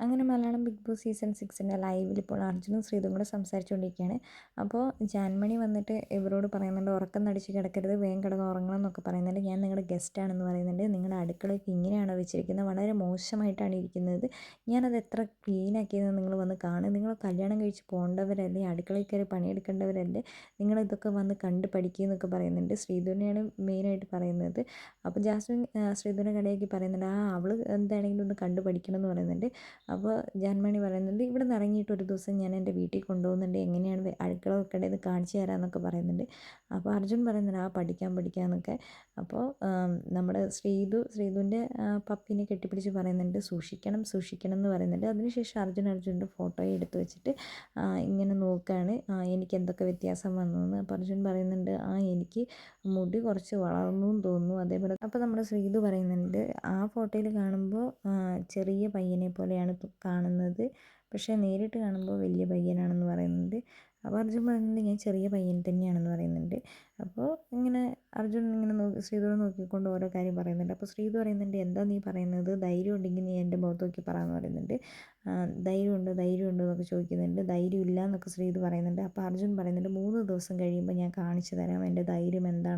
അങ്ങനെ Malayalam big boss season സിക്സിന്റെ ലൈവിൽ ഇപ്പോൾ അർജുനും ശ്രീതും കൂടെ സംസാരിച്ചുകൊണ്ടിരിക്കുകയാണ്. അപ്പോൾ ജാൻമണി വന്നിട്ട് ഇവരോട് പറയുന്നുണ്ട് ഉറക്കം നടിച്ച് കിടക്കരുത് വേഗം കിടന്ന് ഉറങ്ങണം എന്നൊക്കെ പറയുന്നുണ്ട്. ഞാൻ നിങ്ങളുടെ ഗസ്റ്റാണെന്ന് പറയുന്നുണ്ട്. നിങ്ങളുടെ അടുക്കളയൊക്കെ ഇങ്ങനെയാണോ വെച്ചിരിക്കുന്നത്? വളരെ മോശമായിട്ടാണ് ഇരിക്കുന്നത്. ഞാനത് എത്ര ക്ലീൻ ആക്കിയെന്ന് നിങ്ങൾ വന്ന് കാണും. നിങ്ങൾ കല്യാണം കഴിച്ച് പോകേണ്ടവരല്ലേ? അടുക്കളയിൽ കയറി പണിയെടുക്കേണ്ടവരല്ലേ? നിങ്ങളിതൊക്കെ വന്ന് കണ്ട് പഠിക്കുക എന്നൊക്കെ പറയുന്നുണ്ട്. ശ്രീധുവിനെയാണ് മെയിനായിട്ട് പറയുന്നത്. അപ്പോൾ ജാസ്മിൻ ശ്രീധുനെ കടയാക്കി പറയുന്നുണ്ട് ആ അവൾ എന്താണെങ്കിലും ഒന്ന് കണ്ട് പഠിക്കണം എന്ന് പറയുന്നുണ്ട്. അപ്പോൾ ജാൻമണി പറയുന്നുണ്ട് ഇവിടെ നിന്ന് ഇറങ്ങിയിട്ട് ഒരു ദിവസം ഞാൻ എന്റെ വീട്ടിൽ കൊണ്ടുപോകുന്നുണ്ട് എങ്ങനെയാണ് അടുക്കള വെക്കേണ്ടത് കാണിച്ചു തരാമെന്നൊക്കെ പറയുന്നുണ്ട്. അപ്പോൾ അർജുൻ പറയുന്നുണ്ട് ആ പഠിക്കാൻ പഠിക്കാമെന്നൊക്കെ അപ്പോൾ നമ്മുടെ ശ്രീതു ശ്രീതുവിന്റെ പപ്പിനെ കെട്ടിപ്പിടിച്ച് പറയുന്നുണ്ട് സൂക്ഷിക്കണം സൂക്ഷിക്കണം എന്ന് പറയുന്നുണ്ട്. അതിനുശേഷം അർജുൻ അർജുന്റെ ഫോട്ടോ എടുത്തു വെച്ചിട്ട് ഇങ്ങനെ നോക്കുകയാണ് എനിക്ക് എന്തൊക്കെ വ്യത്യാസം വന്നു എന്ന് അപ്പോൾ അർജുൻ പറയുന്നുണ്ട് ആ എനിക്ക് മുടി കുറച്ച് വളർന്നു തോന്നുന്നു. അതേപോലെ അപ്പോൾ നമ്മുടെ ശ്രീതു പറയുന്നുണ്ട് ആ ഫോട്ടോയിൽ കാണുമ്പോൾ ചെറിയ പയ്യനെ പോലെയാണ് കാണുന്നത്. പക്ഷേ നേരിട്ട് കാണുമ്പോൾ വലിയ പയ്യനാണെന്ന് പറയുന്നുണ്ട്. അപ്പോൾ അർജുൻ പറയുന്നുണ്ട് ഞാൻ ചെറിയ പയ്യൻ തന്നെയാണെന്ന് പറയുന്നുണ്ട്. അപ്പോൾ ഇങ്ങനെ അർജുൻ ഇങ്ങനെ നോക്കി ശ്രീധുവിനെ നോക്കിക്കൊണ്ട് ഓരോ കാര്യം പറയുന്നുണ്ട്. അപ്പോൾ ശ്രീധു പറയുന്നുണ്ട് എന്താ നീ പറയുന്നത്? ധൈര്യം ഉണ്ടെങ്കിൽ നീ എന്റെ മുഖത്ത് നോക്കി പറയാമെന്ന് പറയുന്നുണ്ട്. ധൈര്യമുണ്ട് ധൈര്യമുണ്ട് എന്നൊക്കെ ചോദിക്കുന്നുണ്ട്. ധൈര്യം ഇല്ല എന്നൊക്കെ ശ്രീധു പറയുന്നുണ്ട്. അപ്പോൾ അർജുൻ പറയുന്നുണ്ട് മൂന്ന് ദിവസം കഴിയുമ്പോൾ ഞാൻ കാണിച്ചു തരാം എന്റെ ധൈര്യം എന്താ